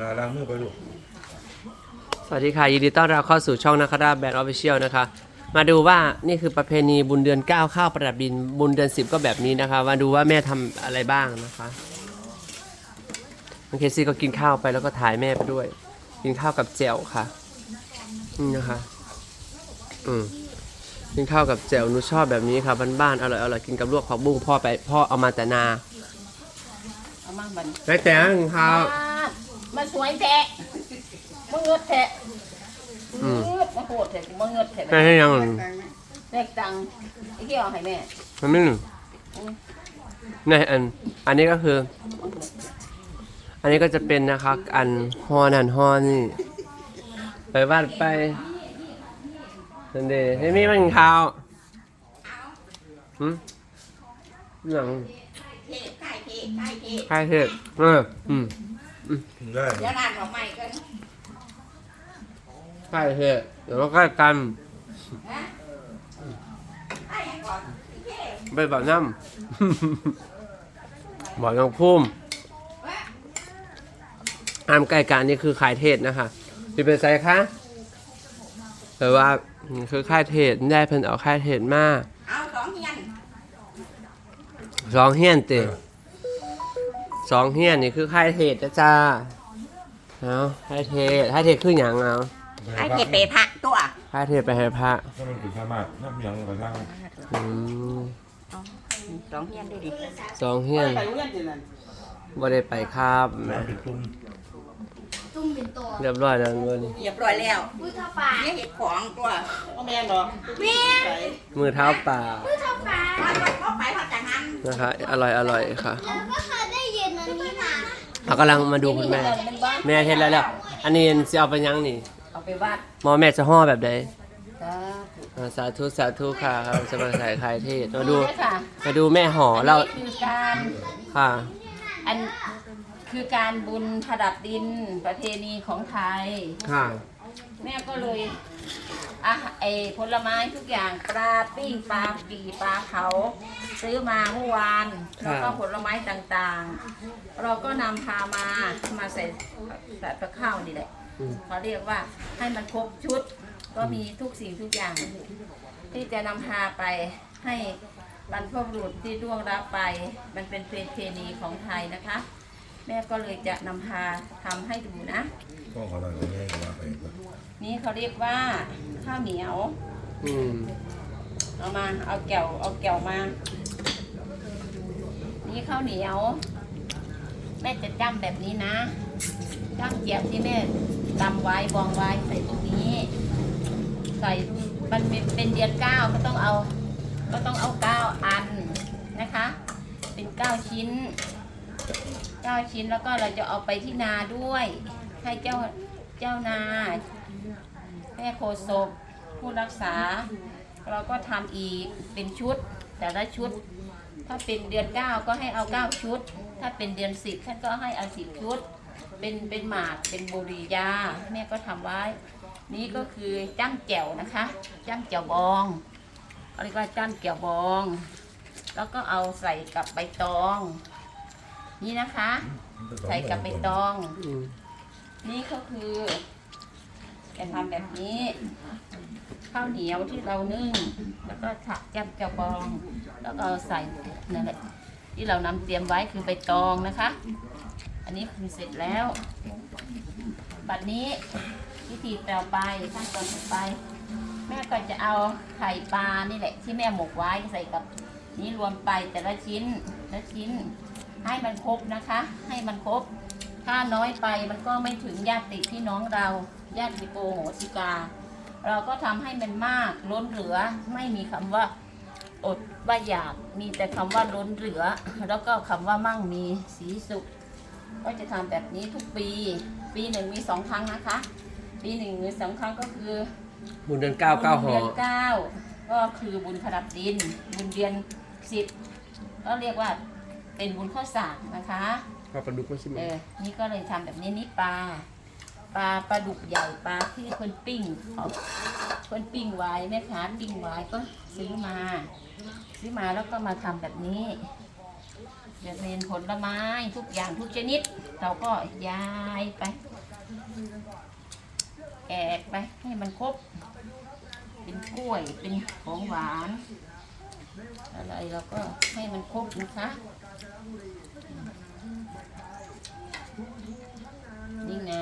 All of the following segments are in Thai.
ลาล้างมือไปลูกสวัสดีค่ะ ยินดีต้อนรับเข้าสู่ช่องนาคาราแบรนด์ออฟฟิเชียลนะคะ มาดูว่านี่คือประเพณีบุญเดือน 9 ข้าวประดับดิน บุญเดือน 10 ก็แบบนี้นะคะ มาดูว่าแม่ทำอะไรบ้างนะคะน้องเคซี่ก็กินข้าวไปแล้วก็ถ่ายแม่ไปด้วย กินข้าวกับแจ่วค่ะนี่นะคะ อืมกินข้าวกับแจ่วหนูชอบแบบนี้ค่ะบ้านๆอร่อยอร่อยกินกับลวกผักบุ้งพ่อไปพ่อเอามาแต่นาเอามาบันไปแต่งข้าว มาสวยแทะมาเงิดแทะอืมเงิดมาโหดแทะมาเงิดแทะแม่ให้ยังเด็กตังไอ้เกี่ยวให้แม่มันไม่หนึ่งนี่อันอันนี้ก็คือ อันนี้ก็จะเป็นนะคะอันฮอนันฮอนี่ ไปวาดไปนันเดให้มีมันข้าวหืมหนังเทศใกล้เทศใกล้เทศใครเทศเอออืม กินได้เดี๋ยวร้านของใหม่กันใครเทศเดี๋ยวเราใกล้กันนะใกล้ก่อนเทศไปบ่อน้ำบ่อน้องพุ่มอามใกล้กันนี่คือขายเทศนะคะที่เป็นไซคะแต่ว่านี่คือค่ายเทศได้เพิ่นเอาค่ายเทศมาเอาสองเฮียนสองเฮียนเต สองเฮียนนี่คือค่ายเทศนะจ้าเอาค่ายเทศค่ายเทศคืออย่างเอาไอ้เทศเปพระตัวค่ายเทศไปให้พระถ้ามันกินข้าวมากน้ำยังกระช่างอืมสองเฮียนด้วยดิสองเฮียนบ่ได้ไปครับแหมน้ำเป็นตุ้มเรียบร้อยแล้ววันนี้เรียบร้อยแล้วมือเท่าปลาเนี่ยเห็ดของตัวก็แม่นหรอแม่มือเท้าเปล่ามือเท่าปลาเขาไปเขาจากนั้นนะคะอร่อยอร่อยค่ะแล้วก็เคยได้ยินอันนี้มา เรากำลังมาดูคุณแม่ แม่เฮ็ดแล้วแล้ว อันนี้สิเอาไปยังนี่เอาไปวัดหมอแม่จะห่อแบบใดจ้าอ่าสาธุสาธุค่ะครับจะมาใส่ไข่เทศมาดูนี่ค่ะมาดูแม่ห่อเราอันนี้คือการค่ะอันคือการบุญผดับดินประเพณีของไทยค่ะ แม่ก็เลย อะไอผลไม้ทุกอย่างปลาปิ้งปลาปีปลาเผาซื้อมาเมื่อวานแล้วก็ผลไม้ต่างๆ เราก็นำพามามาใส่ใส่กับข้าวนี่แหละอืมเขาเรียกว่าให้มันครบชุด ก็มีทุกสิ่งทุกอย่าง ที่จะนำพาไปให้บรรพบุรุษที่ล่วงรับไป มันเป็นประเพณีของไทยนะคะ แม่ก็เลยจะนำพาทำให้ดูนะ ก็อหน่อยง่ายๆก็ว่าไปก็นี่เขาเรียกว่าข้าวเหนียว อืมเอามา เอาแก้วเอาแก้วมา นี่ข้าวเหนียว แม่จะจ้ำแบบนี้นะจ้ำเจียวที่แม่ตำไว้บองไว้ใส่ตรงนี้ ใส่มันเป็นเป็นเดือนเก้าก็ต้องเอา ก็ต้องเอาเก้าอันนะคะ เป็นเก้าชิ้นเก้าชิ้นแล้วก็เราจะเอาไปที่นาด้วย ให้เจ้าเจ้านาแม่โคศกผู้รักษา เราก็ทำอีกเป็นชุดแต่ละชุด ถ้าเป็นเดือนเก้าก็ให้เอาเก้าชุด ถ้าเป็นเดือนสิบท่านก็ให้เอาสิบชุด เป็นเป็นหมากเป็นบุรียาแม่ก็ทำไว้ นี่ก็คือจ้ำแจ่วนะคะจ้ำแจ่วบองเขาเรียกว่าจ้ำแจ่วบอง แล้วก็เอาใส่กับใบตอง นี่นะคะ ใส่กับใบตองอ นี่ก็คือจะทำแบบนี้ ข้าวเหนียวที่เรานึ่ง แล้วก็ถักจับกระบอง แล้วก็ใส่นั่นแหละที่เรานำเตรียมไว้คือใบตองนะคะ อันนี้คือเสร็จแล้ว บัดนี้วิธีต่อไปขั้นตอนต่อไป แม่ก็จะเอาไข่ปลานี่แหละ ที่แม่หมกไว้ใส่กับนี้รวมไปแต่ละชิ้นละชิ้น ให้มันครบนะคะ ให้มันครบ ถ้าน้อยไปมันก็ไม่ถึงญาติพี่น้องเราญาติโกโหติกา เราก็ทำให้มันมากล้นเหลือไม่มีคำว่าอดว่าอยากมีแต่คำว่าล้นเหลือ แล้วก็คำว่ามั่งมีสีสุข ก็จะทำแบบนี้ทุกปี ปีหนึ่งมีสองครั้งนะคะ ปีหนึ่งมีสองครั้งก็คือ บุญเดือนเก้าเก้าห่อเดือนเก้าก็คือบุญขดับดิน บุญเดือนสิบก็เรียกว่าเป็นบุญข้าวสากนะคะ ปลาปลาดุกไม่ใช่ไหมเออ นี่ก็เลยทำแบบนี้นี่ปลา ปลาปลาดุกใหญ่ปลาที่เพิ่นปิ้งเขาเพิ่นปิ้งไว้แม่ค้าปิ้งไว้ก็ซื้อมาซื้อมาแล้วก็มาทำแบบนี้จะเป็นผลไม้ทุกอย่างทุกชนิด เราก็ย้ายไปแอกไปให้มันครบ เป็นกล้วยเป็นของหวาน อะไรเราก็ให้มันครบนะคะ นี่ไง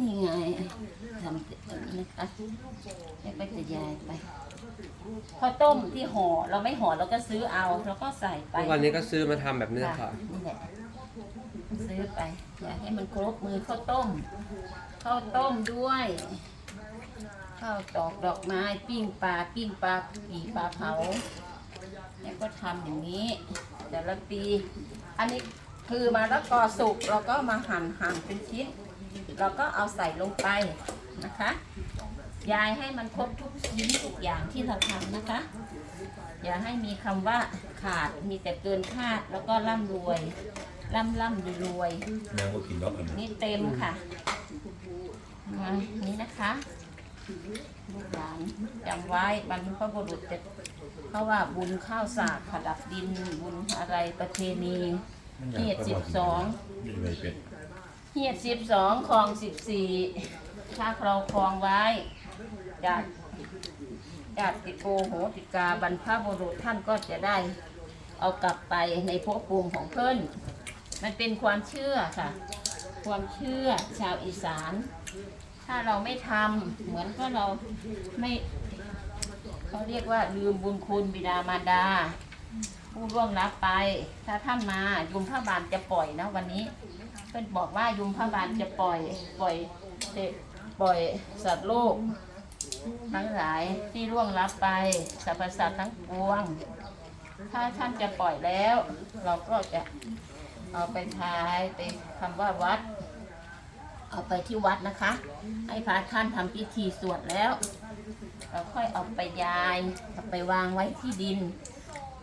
นี่ไงทำแบบนี้นะคะแล้วก็จะยายไปข้าวต้มที่ห่อเราไม่ห่อเราก็ซื้อเอาเราก็ใส่ไปทุกวันนี้ก็ซื้อมาทำแบบนี้ค่ะ นี่แหละซื้อไปอยากให้มันครบมือข้าวต้มข้าวต้มด้วยข้าวตอกดอกไม้ปิ้งปลาปิ้งปลาปีปลาเผาแล้วก็ทำอย่างนี้ แต่ละปี อันนี้ คือมาแล้วกอสุกเราก็มาหั่นหั่นเป็นชิ้นเราก็เอาใส่ลงไปนะคะยายให้มันครบทุกชิ้นทุกอย่างที่เราทำนะคะ อย่าให้มีคำว่าขาดมีแต่เกินคาดแล้วก็ร่ำรวยร่ำร่ำรวยแมวก็กินล็อกกันนี่เต็มค่ะมานี่นะคะลูกหลานจำไว้บรรพบุรุษจะเพราะว่าบุญข้าวสากขดับดินบุญอะไรประเพณี เฮียดสิบสองนี่ใบเป็ดเฮียดสิบสองคลองสิบสี่ถ้าเราคลองไว้จากญาติโกโหติกาบรรพบุรุษท่านก็จะได้เอากลับไปในภพภูมิของเพิ่นมันเป็นความเชื่อค่ะ ความเชื่อชาวอีสาน ถ้าเราไม่ทำเหมือนก็เราไม่เขาเรียกว่าลืมบุญคุณบิดามารดา ผู้ร่วงรับไป ถ้าท่านมายุมพระบาทจะปล่อยนะวันนี้ เพื่อนบอกว่ายุมพระบาทจะปล่อย ปล่อยเด็กปล่อยสัตว์โลก ทั้งหลายที่ร่วงรับไปสรรพสัตว์ทั้งปวง ถ้าท่านจะปล่อยแล้ว เราก็จะเอาไปทายไปคำว่าวัด เอาไปที่วัดนะคะ ให้พระท่านทำพิธีสวดแล้ว เราค่อยเอาไปยายเอาไปวางไว้ที่ดิน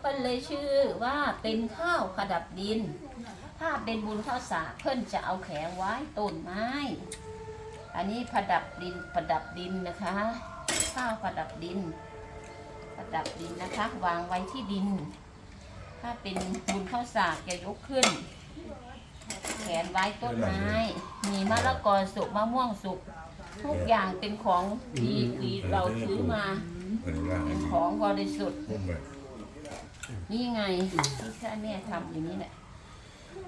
เพิ่นเลยชื่อว่าเป็นข้าวประดับดิน ถ้าเป็นบุญข้าวสากเพิ่นจะเอาแขงไว้ต้นไม้ อันนี้ประดับดินประดับดินนะคะ ข้าวประดับดิน ประดับดินนะคะ วางไว้ที่ดิน ถ้าเป็นบุญข้าวสากจะยกขึ้น แขวนไว้ต้นไม้ มีมะละกอสุกมะม่วงสุกทุกอย่างเป็นของดีดีเราซื้อมาเปิดร่างเป็นนี้ของบริสุทธิ์พุ่มไป นี่ไงที่ท่านแม่ทำอย่างนี้แหละ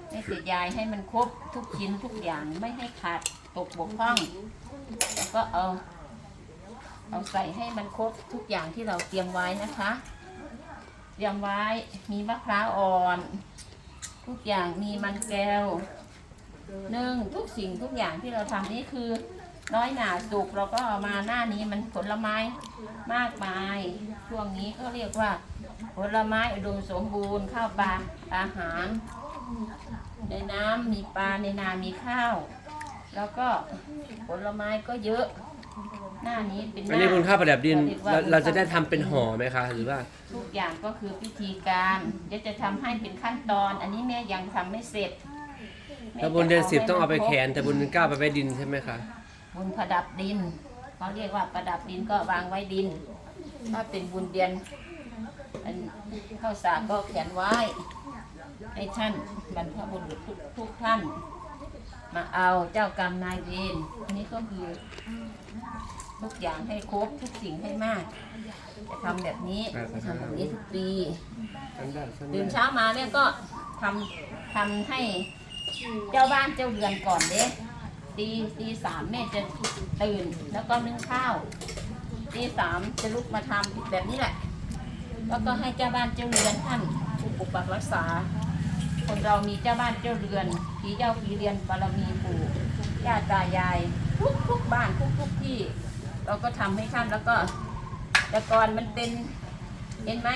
แม่จะยายให้มันครบทุกชิ้นทุกอย่างไม่ให้ขาดตกบกพร่องแล้วก็เอา เอาใส่ให้มันครบทุกอย่างที่เราเตรียมไว้นะคะ เตรียมไว้มีมะพร้าวอ่อน ทุกอย่างมีมันแก้วหนึ่งทุกสิ่งทุกอย่างที่เราทำนี่คือน้อยหนาสุกเราก็เอามาหน้านี้มันผลไม้มากมาย ช่วงนี้ก็เรียกว่า ผลไม้อุดมสมบูรณ์ข้าวปลาอาหาร ในน้ำมีปลาในนามีข้าว แล้วก็ผลไม้ก็เยอะ หน้านี้เป็นหอันน้านี้บุญข้าวประดับดินรียกว่เราเราจะได้ทำเป็นห่อไหมคะหรือว่า ทุกอย่างก็คือพิธีการเดี๋ยวจะทำให้เป็นขั้นตอน อันนี้แม่ยังทำไม่เสร็จแม่ถ้าบุญเดือนสิบจะต้องเอาไปให้มันแขครบนแต่บุญเดือนเก้าไปไว้ดินใช่ไหมคะ บุญประดับดินเขาเรียกว่าประดับดินก็วางไว้ดิน ถ้าเป็นบุญเดือน อันข้าวสารก็เขียนไว้ ให้ท่านบรรพบุรุษทุกทุกท่าน มาเอาเจ้ากรรมนายเวรอันนี้ก็คือทุกอย่างให้ครบทุกสิ่งให้มาก จะทำแบบนี้จะทำแบบนี้ทุกปีตื่นเช้ามาเนี่ยก็ทำทำให้เจ้าบ้านเจ้าเรือนก่อนเด้ตีตีสามแม่จะตื่นแล้วก็นึ่งข้าวตีสามจะลุกมาทำแบบนี้แหละ แล้วก็ให้เจ้าบ้านเจ้าเรือนท่านผู้ปกปักรักษา คนเรามีเจ้าบ้านเจ้าเรือนผีเจ้าผีเรือนบารมีปู่ย่าตายาย ทุกทุกบ้านทุกทุกที่ เราก็ทำให้ท่านแล้วก็แต่ก่อนมันเป็นเห็นไหม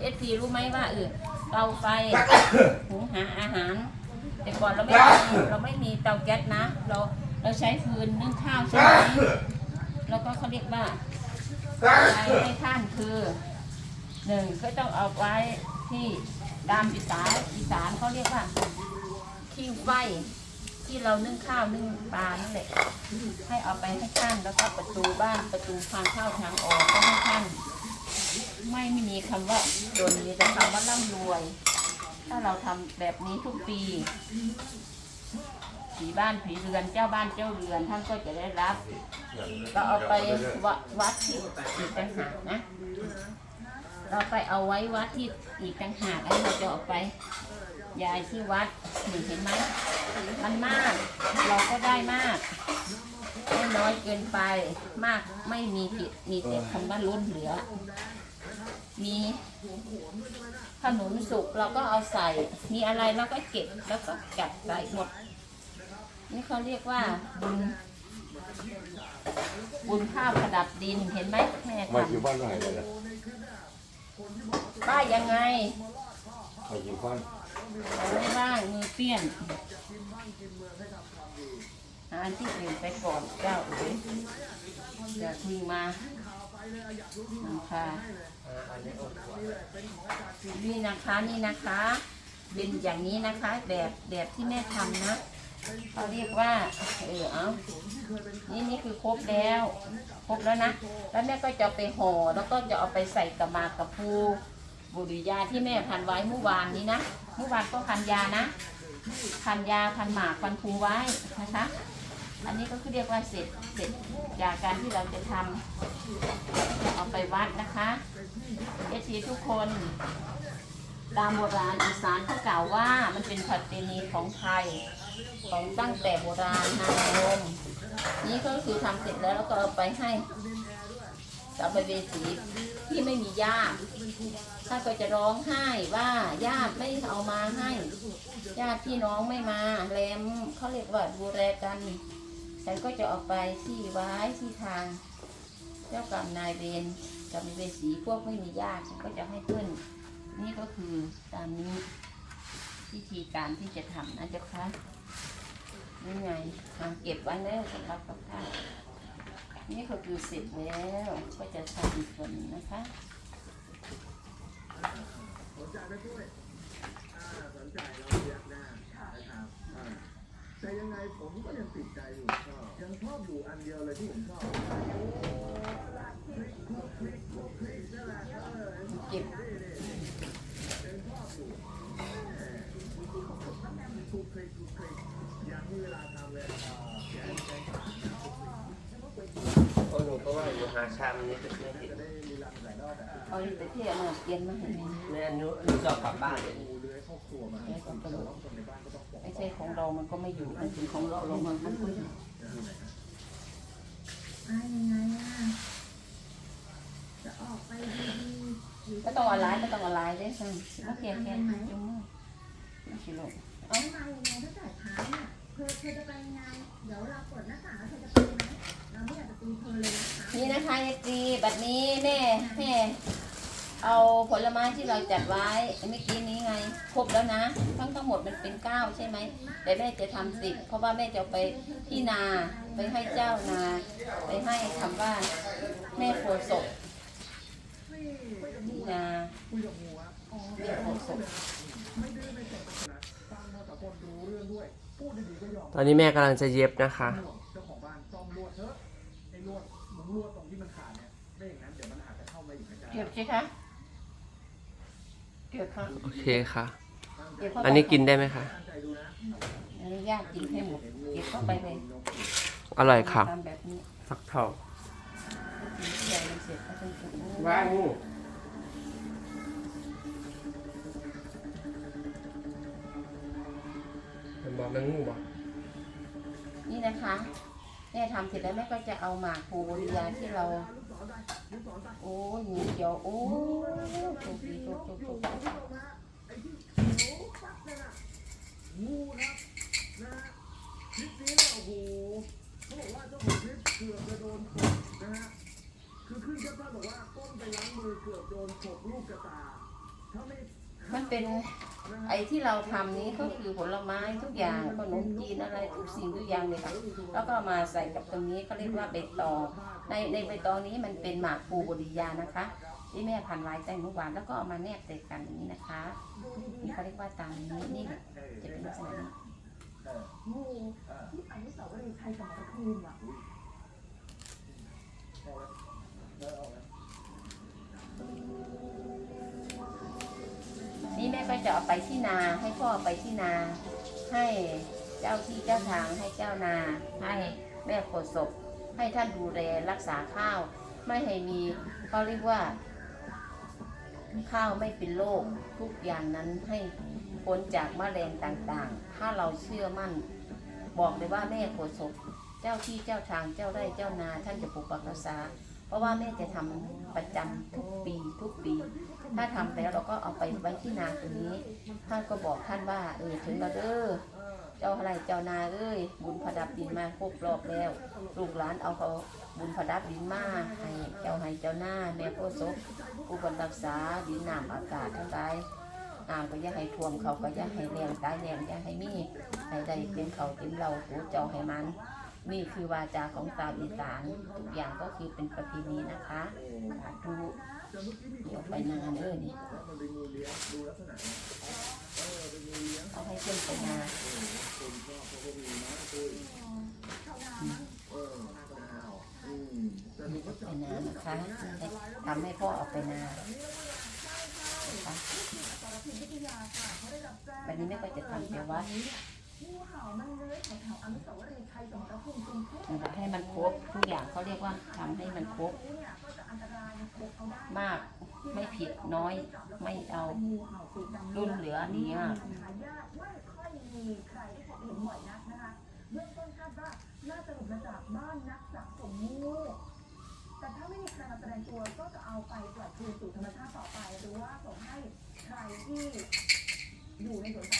เอสพีรู้ไหมว่าเออเตาไฟหุงหาอาหาร แต่ก่อนเราไม่มีเราไม่มีเตาแก๊สนะ เราเราใช้ฟืนนึ่งข้าวใช่ไหมแล้วก็เขาเรียกว่าใช้ให้ท่านคือ หนึ่งก็ต้องเอาไว้ที่ดามอีสานอีสานเขาเรียกว่าขี้ไฟที่เรานึ่งข้าวนึ่งปลานั่นแหละให้เอาไปให้ท่านแล้วก็ประตูบ้านประตูทางเข้าทางออกก็ให้ท่านไม่มีคำว่าจนมีแต่คำว่าร่ำรวย ถ้าเราทำแบบนี้ทุกปีผีบ้านผีเรือนเจ้าบ้านเจ้าเรือนท่านก็จะได้รับ ก็เอาไปวัดวัดที่อีกต่างหากนะ เราไปเอาไว้วัดที่อีกต่างหากแล้วเราจะเอาไปยายที่วัดนี่เห็นไหมมันมาก เราก็ได้มากไม่น้อยเกินไปมากไม่มีผิดมีแต่คำว่าล้นเหลือ มีขนุนสุกเราก็เอาใส่ มีอะไรเราก็เก็บแล้วก็จัดใส่หมด นี่เขาเรียกว่าบุญบุญข้าวประดับดินเห็นไหมแม่มาอยู่บ้านไหนเลยนะ ป้ายยังไงมาอยู่บ้านไม่ว่างมือเปี้ยนหาที่อื่นไปก่อนเจ้าเอ๋ยอย่าพึ่งมานะคะนี่นะคะนี่นะคะ เป็นอย่างนี้นะคะ แบบแบบที่แม่ทำนะ เขาเรียกว่าเออเอานี่นี่คือครบแล้ว ครบแล้วนะ แล้วแม่ก็จะไปห่อแล้วก็จะเอาไปใส่กระมากระพูบุหรี่ยาที่แม่พันไว้เมื่อวานนี้นะเมื่อวานก็พันยานะพันยาพันหมากพันภูไว้นะคะ อันนี้ก็คือเรียกว่าเสร็จเสร็จจากการที่เราจะทำเอาไปวัดนะคะเอชีทุกคนตามโบราณอีสานเขากล่าวว่ามันเป็นประเพณีของไทย ของตั้งแต่โบราณนานลมนี่ก็คือทำเสร็จแล้วแล้วก็เอาไปให้สัมภเวสีที่ไม่มีญาติถ้าก็จะร้องไห้ว่าญาติไม่เอามาให้ ญาติพี่น้องไม่มาแรมเขาเรียกว่าดูแลกันฉันก็จะเอาไปที่ไว้ที่ทาง เจ้ากรรมนายเวรกับเวสีพวกไม่มีญาติฉันก็จะให้เพื่อนนี่ก็คือตามนี้วิธีการที่จะทำนะเจ้าค่ะ นี่ไงอะเก็บไว้แล้วสำหรับกับข้าวนี่ก็คือเสร็จแล้วก็จะทำอีกส่วนหนึ่งนะคะแต่ยังไงผมก็ยังติดใจอยู่ชอบยังชอบอยู่อันเดียวเลยที่ผมชอบเก็บ โอ้หนูก็ว่าอยู่หาชามนี้ไม่เห็นเอาไปเที่ยวมาเกียนมาให้แม่แม่หนูหนูจะเอากลับบ้านเลยแม่ก็ตลกไม่ใช่ของเรา มันก็ไม่อยู่มันเป็นของเราเรามันมันก็อยู่อะยังไงอะจะออกไปดีๆหรือไม่ต้องออนไลน์ไม่ต้องออนไลน์ได้สั่งโอเคโอเคจุ๊บไม่ใช่ลูกเอามายังไงถ้าจ่ายค้างอะเธอเธอจะไปงไงเดี๋ยวเราเปิดหน้าต่างแล้วเธอจะไปไหมเราไม่อยากจะตีเธอเลยนะคะนี่นะคะยายจีบัดนี้แม่แม่เอาผลไม้ที่เราจัดไว้เมื่อกี้นี้ไง ครบแล้วนะ ทั้งทั้งหมดมันเป็นเก้าใช่ไหมแต่แม่จะทำสิบเพราะว่าแม่จะไปที่นาไปให้เจ้านา ไปให้คำว่าแม่โพศพที่นาแม่โพศพ ตอนนี้แม่กำลังจะเย็บนะคะ เจ้าของบ้านซ่อมลวดเถอะไอ้ลวดมุ้งลวดตรงที่มันขาดเนี่ยไม่อย่างนั้นเดี๋ยวมันอาจจะเข้ามาอีกนะจ๊ะเก็บใช่คะเก็บค่ะโอเคค่ะ เก็บเข้าไปอันนี้กินได้ไหมคะ ตั้งใจดูนะอนุญาตกินให้หมดเก็บเข้าไปเลยอร่อยค่ะ ทำแบบนี้ฟักทอง กินใหญ่เสร็จก็ต้องกินว้าวงูมัน บอกมันงูบอกนี่นะคะแม่ทำเสร็จแล้วแม่ก็จะเอาหมากภูบริยาที่เรา โอ้ยงูเขียวโอ้ยโชคดีโชคโชคโชคงูครับนะฮะคลิปนี้เนี่ยโอ้โหเขาบอกว่าเจ้าของคลิปเกือบจะโดนขบนะฮะคือขึ้นแคปชั่นบอกว่าต้นไปล้างมือเกือบโดนขบลูกกระตาถ้าไม่มันเป็น ไอ้ที่เราทำนี้ก็คือผลไม้ทุกอย่างขนมจีนอะไรทุกสิ่งทุกอย่างเลยค่ะแล้วก็มาใส่กับตรงนี้เขาเรียกว่าใบตองในในใบตองนี้มันเป็นหมากภูบริยานะคะ ที่แม่พันไว้แต่เมื่อวานแล้วก็เอามาแนบใส่กันอย่างนี้นะคะนี่เขาเรียกว่าตามนี้นี่จะเป็นลักษณะนี้ ก็จะเอาไปที่นาให้พ่อไปที่นา ให้เจ้าที่เจ้าทางให้เจ้านาให้แม่โคศกให้ท่านดูแลรักษาข้าว ไม่ให้มีเขาเรียกว่า ข้าวไม่เป็นโรคทุกอย่างนั้นให้พ้นจากมะเร็งต่างๆ ถ้าเราเชื่อมั่น บอกเลยว่าแม่โคศกเจ้าที่เจ้าทางเจ้าไร่เจ้านาท่านจะปกปักรักษา เพราะว่าแม่จะทำประจำทุกปีทุกปี ถ้าทำแล้วเราก็เอาไปไว้ที่นาตัวนี้ ท่านก็บอกท่านว่าเออถึงแล้วเด้อเจ้าอะไรเจ้านาเอ้ยบุญพดับดินมาครบรอบแล้วลูกหลานเอาเขาบุญพดับดินมาให้เจ้าให้เจ้าหน้าแม่โพธิ์ศพผู้บรรรักษาดินน้ำอากาศทั้งหลายน้ำก็อย่าให้ท่วมเขาก็อย่าให้แรงตายแรงอย่าให้มีให้ได้เป็นเขาเป็นเราตัวเจ้าให้มัน นี่คือวาจาของสาวอีสานทุกอย่างก็คือเป็นประเพณีนะคะดูเดี๋ยวไปนานเลยนี่เอาให้เพื่อนไปนาไปนานนะคะทำให้พ่อออกไปนาวันนี้ไม่ค่อยจะทำแต่ว่า วรีย์ชัยสมรภูมิกรุงเทพนะคะให้มันครบทุกอย่างเขาเรียกว่าทำให้มันครบเนี่ยก็จะอันตรายนะครบเอาได้มากไม่ผิดน้อยไม่เอางูเห่าสีดำรุ่นเหลืออันนี้อะหายากไม่ค่อยมีใครได้พบเห็นบ่อยนักนะคะเบื้องต้นคาดว่าน่าจะหลุดมาจากบ้านนักสะสมงูแต่ถ้าไม่มีใครมาแสดงตัวก็จะเอาไปปล่อยคืนสู่ธรรมชาติต่อไป หรือว่าส่งให้ใครที่อยู่ในสวนสัตว์ดูแลก็เ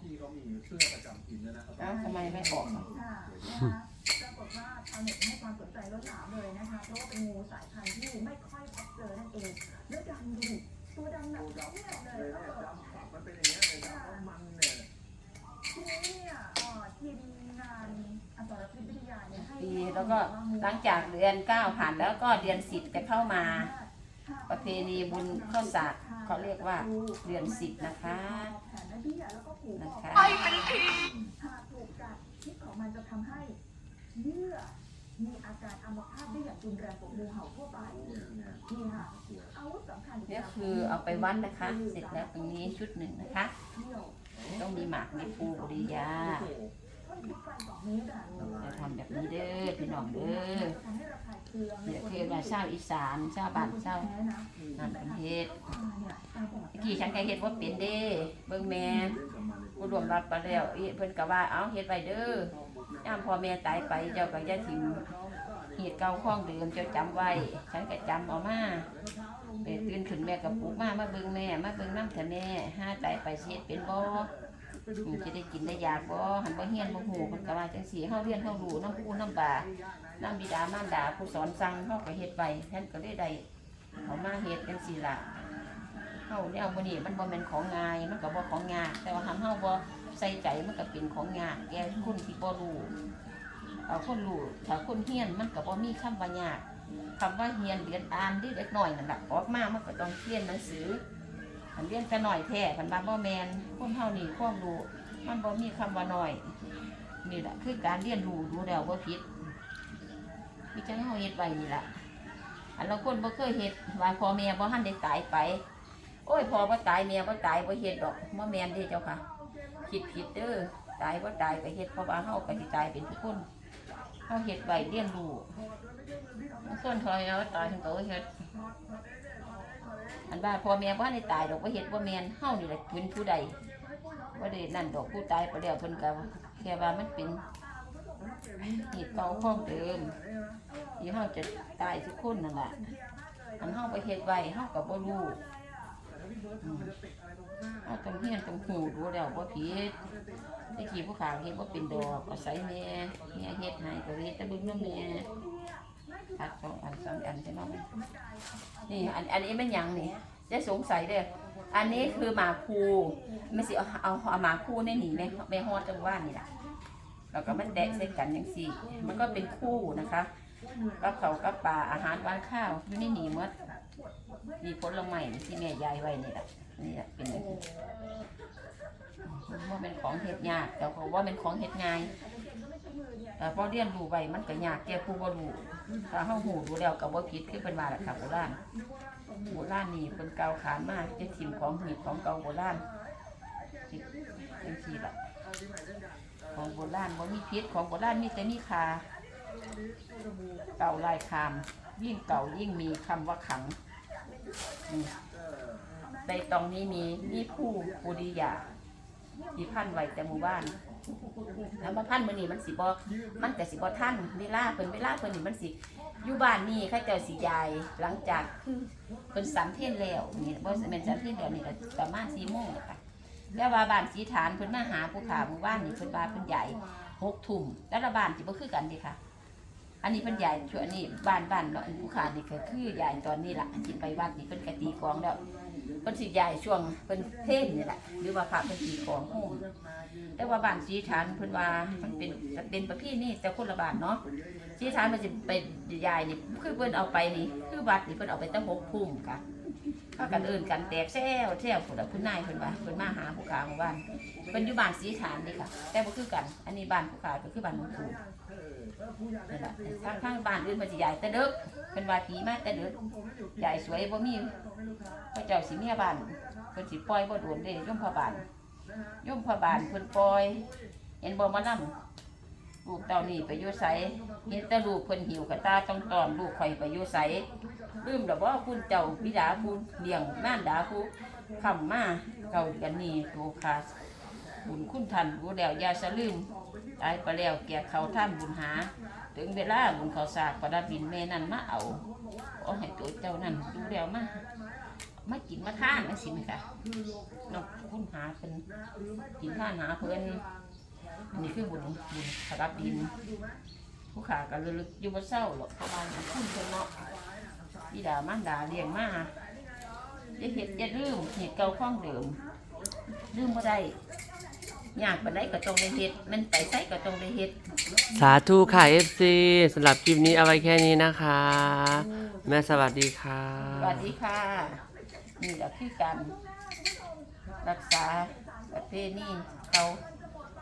พิ่งเห็นนะว่าพี่เขามีเสื้อประจำทีมด้วยนะครับเอ้าทำไมไม่ออกอะ ค่ะนะคะปรากฏว่าชาวเน็ตให้ความสนใจล้นหลามเลยนะคะ เพราะว่าเป็นงูสายพันธุ์ที่ไม่ค่อยพบเจอนั่นเองแล้วดำดูดิตัวดำหนักดูเท่าดำเนี่ยฝักเลเลยยเนี่ยเออดำฝักมันเป็นอย่างเงี้ยเลยดำแล้วมันเนี่ย ทีนี้เนี่ยเอ่อทีมงานอักษรพิษวิทยาเนี่ยให้ปีแล้วก็หลังจากเดือนเก้าผ่านแล้วก็เดือนสิบจะเข้ามา ประเพณีบุญข้าวสากเขาเรียกว่าเดือนสิบนะคะแผนและเบี้ยแล้วก็ผูกนะออกคะหากถูกกัดพิษของมันจะทำให้เยื่อมีอาการอัมพาตได้อย่างรุนแรงกว่างูเห่าทั่วไปนี่ค่ะอาวุธสำคัญนี่คือเอาไปวัดนะคะ เสร็จแล้วตรงนี้ชุดหนึ่งนะคะ ต้องมีหมากมีปูดียา จะทำแบบนี้เด้อพี่น้องเด้อทำให้ระคายเดี๋ยวคือว่าชาวอีสานชาวบ้านชาวแพ้นะนั่นเป็นเฮ็ดอ่าเนี่ยตาบอดเมื่อกี้ฉันก็เฮ็ดว่าเป็นเด้เบิ่งแม่ผู้รวมรับไปแล้วเพิ่นก็ว่าเอ้าเฮ็ดไว้เด้อยามพ่อแม่ตายไปเจ้าก็อย่าถิ่มเหตุเก่าข้องเดิมเจ้าจำไว้ ฉันก็จำเอามาไปตื่นขึ้นแม่ก็ปลุกมามาเบิ่งแม่ มาเบิ่งน้ำเถอะแม่ห้าตายไปสิเฮ็ดเป็นบ่ อืมจะได้กินได้ยากบ่หันบ่เฮียนบ่ฮู้เพิ่นก็ว่าจังซี่เฮาเรียนเฮารู้น้ำผู้น้ำบาน้ำบิดามารดาผู้สอนสั่งเฮาก็เฮ็ดไปฉันก็ได้ได้เอามาเฮ็ดจังซี่ล่ะเฮาเนี่ยมื้อนี้มันบ่แม่นของง่ายมันก็บ่ของยากแต่ว่าทำเฮาบ่ใส่ใจมันก็เป็นของยากแก่คนที่บ่รู้เอาคนรู้ถ้าคนเฮียนมันก็บ่มีคำว่ายากคำว่าเฮียนเรียนอ่านที่เด็กน้อยนั่นล่ะออกมามันก็ต้องเรียนหนังสือ อันเรียนแต่น้อยแท้คันว่าบ่แม่นคนเฮานี่ควมรู้มันบ่มีคำว่าน้อยนี่แหละคือการเรียนรู้รู้แล้วบ่ผิดมีจังเฮาเฮ็ดไว้นี่แหละอันเราคนบ่เคยเฮ็ดว่าพ่อแม่บ่ทันได้ตายไป โอ้ยพอว่ตายเมียว่ตายว่เฮ็ดดอกบ่แมนเด้เจ้าค่ะคิดผิดเด้อตายว่ตายไปเฮ็ดเพราะว่าเฮาก็สิตายเป็นทุกคนเฮาเฮ็ดไว้เรียนรู้ส่วนคอยเอาตายถึงก็เฮ็ด อันว่าพ่อแม่บ่ได้ตายดอกว่าเฮ็ดบ่าแมนเฮานี่แหละเป็นผู้ใดบ่าได้นั่นดอกผู้ตายไปแล้วเพิ่นก็แค่ว่ามันเป็นเหตุเก่าของเดิมที่เฮาจะตายทุกคนนั่นแหละอันเฮาไปเฮ็ดไว้เฮาก็บ่รู้เอาตรงเฮียนตรงหูดูแล้วว่าผิดตะกี้ผู้ขาวเฮ็ดว่าเป็นดอกก็ใส่แม่แม่เฮ็ดให้ก็เฮ็ดแต่เบิ่งน้ำแม่ ผักสองอันสองอันใช่ไหมนี่อันอันนี้มันยังนี่จะสงสัยเด้ออันนี้คือหมาคูไม่สิเอาเอาเอาหมาคูในนี่แม่แม่ฮอดจังว่านี่แหละแล้วก็มันแดะใส่กันจังซี่ มันก็เป็นคู่นะคะกับเขากับปลาอาหารหวานข้าวอยู่ในนี่หมดมีผลไม้ที่แม่ยายไว้นี่แหละนี่แหละเป็นว่าเป็นของเฮ็ดยากแต่เขาว่าเป็นของเฮ็ดง่าย แต่พอเรียนรู้ไปมันก็ยากแก่ผู้บ่รู้ถ้าเฮาหูรู้แล้วก็บ่ผิดคือเป็นว่าล่ะค่ะโบราณโบราณนี่เพิ่นเก่าวขานมาจะถิ่มของหีบของเก่าโบราณสิจังซี่ล่ะของโบราณบ่มีพิษของโบราณมีแต่มีคาเก่าลายคาม ยิ่งเก่ายิ่งมีคำว่าขังอืมในตองนี้มีมีผู้ปุริยา ที่พันไว้แต่หมู่บ้านแล้วมาพันมือนี้มันสิบ่มันแต่สิบ่ทันเวลาเพิ่นเวลาเพิ่นนี่มันสิอยู่บ้านนี่เขาเจ้าสิยายหลังจากคือเพิ่นสันเทศแล้วนี่บ่แม่นสันเทศแล้วนี่ก็ประมาณ4โมงแล้วค่ะแล้วว่าบ้านสีฐานเพิ่นมาหาผู้ขาหมู่บ้านนี่เพิ่นว่าเพิ่นใหญ่หกทุ่มแต่ละบ้านสิบ่คือกันดิค่ะ อันนี้เพิ่นใหญ่ช่วงนี้บ้านบ้านเนาะผู้ขานี่ก็คือใหญ่ตอนนี้ล่ะสิไปวัดนี่เพิ่นก็ตีกองแล้ว เพิ่นสิใหญ่ช่วงเพิ่นเทศน์นี่แหละหรือว่าพระเพิ่นตีกลองโฮมแต่ว่าบ้านสีฐานเพิ่นว่ามันเป็นเป็นประเภทนี้แต่คนละบ้านเนาะสีฐานมันสิไปใหญ่นี่คือเพิ่นเอาไปนี่คือวัดนี่เพิ่นเอาไปตั้งหกทุ่มค่ะพากันเอินกันแตกแซวแซวผู้ใดผู้นายเพิ่นว่าเพิ่นมาหาผู้ขาหมู่บ้านเพิ่นอยู่บ้านสีขานนี่ค่ะ แต่บ่คือกัน อันนี้บ้านผู้ขาก็คือบ้านหมู่ปู่ ทางทางบ้านอื่นมันสิใหญ่แต่เด็กเพิ่นว่าผีมาแต่เด็กใหญ่สวยบ่มีพระเจ้าสิเมียบ้านเพิ่นสิปล่อยบ่โดนเด้ย่อมพระบานย่อมพระบานเพิ่นปล่อย เห็นบ่มานํลูกเต้านี่ไปอยู่ไสเห็นแต่ลูกเพิ่นหิวกระตาต้องตอนลูกข่อยไปอยู่ไสลืมแล้วว่าคุณเจ้าบิดาผู้เลี้ยงม่านดาผู้คำมาเก่ากันนี่โตคาบุญคุณทันบุญแล้วอยาสะลืม ตายไปแล้วแกเขาท่านบุญหา ถึงเวลาบุญเขาสากประดาบินแม่นั่นมาเอาเอาให้ตัวเจ้านั่นดูแล้วมามากินมาทานนั่สิไหมคะน้องคุณหาเป็นกินท่านหาเพิ่นอันนี้คือบุญบุญประดับดิน ผู้ขาก็เลยอยู่บ่เศร้าหรอกเพราะว่ามันคุณเพิ่นเนาะบิดามารดาเลี้ยงมาอย่าเห็ดอย่าลืมเห็ดเก่าข้องเดิมลืมบ่ได้ ยากปานใดก็ต้องได้เฮ็ดมันไปไสก็ต้องได้เฮ็ดสาธุค่ะ FC สำหรับคลิปนี้เอาไว้แค่นี้นะคะ แม่สวัสดีค่ะ สวัสดีค่ะนี่แหละคือการรักษาประเพณีเขา